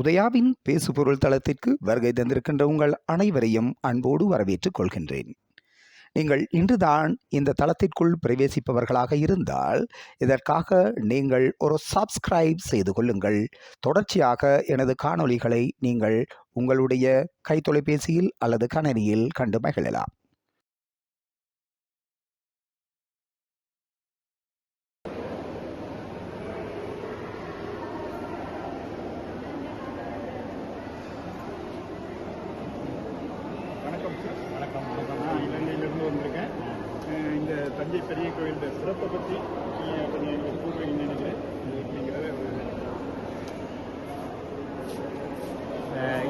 உதயாவின் பேசுபொருள் தளத்திற்கு வருகை தந்திருக்கின்ற உங்கள் அனைவரையும் அன்போடு வரவேற்றுக் கொள்கின்றேன். நீங்கள் இன்றுதான் இந்த தளத்திற்குள் பிரவேசிப்பவர்களாக இருந்தால் இதற்காக நீங்கள் ஒரு சப்ஸ்கிரைப் செய்து கொள்ளுங்கள். தொடர்ச்சியாக எனது காணொளிகளை நீங்கள் உங்களுடைய கைத்தொலைபேசியில் அல்லது கணனியில் கண்டு மகிழலாம். தஞ்சை பெரிய கோயிலோட சிறப்பை பற்றி நீங்கள் கொஞ்சம் எங்களுக்கு கூறுவீங்கன்னு நினைக்கிறேன்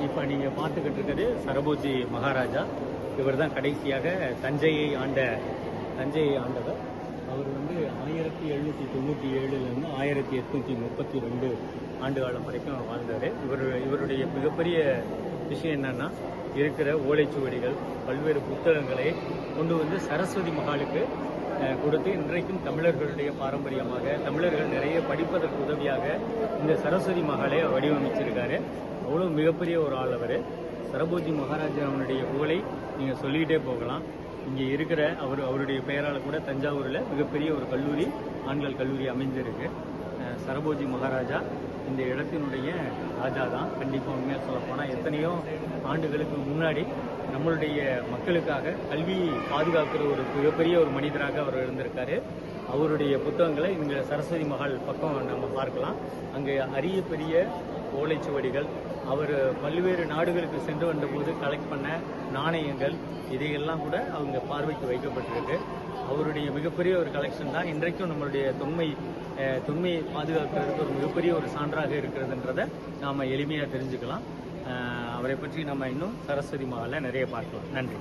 இப்போ நீங்கள் பார்த்துக்கிட்டு இருக்கிறது சரபோஜி மகாராஜா. இவர் தான் கடைசியாக தஞ்சையை ஆண்ட தஞ்சையை ஆண்டவர். அவர் வந்து எழுநூற்றி தொண்ணூற்றி ஏழுலேருந்து ஆயிரத்தி எட்நூற்றி முப்பத்தி ரெண்டு ஆண்டு காலம் வரைக்கும் வாழ்ந்தார். இவர் இவருடைய மிகப்பெரிய விஷயம் என்னன்னா இருக்கிற ஓலைச்சுவடிகள் பல்வேறு புத்தகங்களை கொண்டு வந்து சரஸ்வதி மகாலுக்கு கொடுத்து இன்றைக்கும் தமிழர்களுடைய பாரம்பரியமாக தமிழர்கள் நிறைய படிப்பதற்கு உதவியாக இந்த சரஸ்வதி மகாலை வடிவமைச்சிருக்காரு. அவ்வளோ மிகப்பெரிய ஒரு ஆள் அவர். சரபோஜி மகாராஜாவுடைய புகழை நீங்கள் சொல்லிக்கிட்டே போகலாம். இங்கே இருக்கிற அவர் அவருடைய பெயரால் கூட தஞ்சாவூரில் மிகப்பெரிய ஒரு கல்லூரி ஆண்கள் கல்லூரி அமைஞ்சிருக்கு. சரபோஜி மகாராஜா இந்த இடத்தினுடைய ராஜா தான். கண்டிப்பாக உண்மையாக சொல்லப்போனால் எத்தனையோ ஆண்டுகளுக்கு முன்னாடி நம்மளுடைய மக்களுக்காக கல்வி பாதுகாக்கிற ஒரு மிகப்பெரிய ஒரு மனிதராக அவர் இருந்திருக்காரு. அவருடைய புத்தகங்களை இங்கே சரஸ்வதி மகால் பக்கம் நம்ம பார்க்கலாம். அங்கே அரிய பெரிய ஓலைச்சுவடிகள். அவர் பல்வேறு நாடுகளுக்கு சென்று வந்தபோது கலெக்ட் பண்ண நாணயங்கள் இதையெல்லாம் கூட அவங்க பார்வைக்கு வைக்கப்பட்டிருக்கு. அவருடைய மிகப்பெரிய ஒரு கலெக்ஷன் தான் இன்றைக்கும் நம்மளுடைய தொன்மை தொன்மையை பாதுகாக்கிறதுக்கு ஒரு மிகப்பெரிய ஒரு சான்றாக இருக்கிறதுன்றதை நாம் எளிமையாக தெரிஞ்சுக்கலாம். அவரை பற்றி நம்ம இன்னும் சரஸ்வதி மகளில் நிறைய பார்க்கலாம். நன்றி.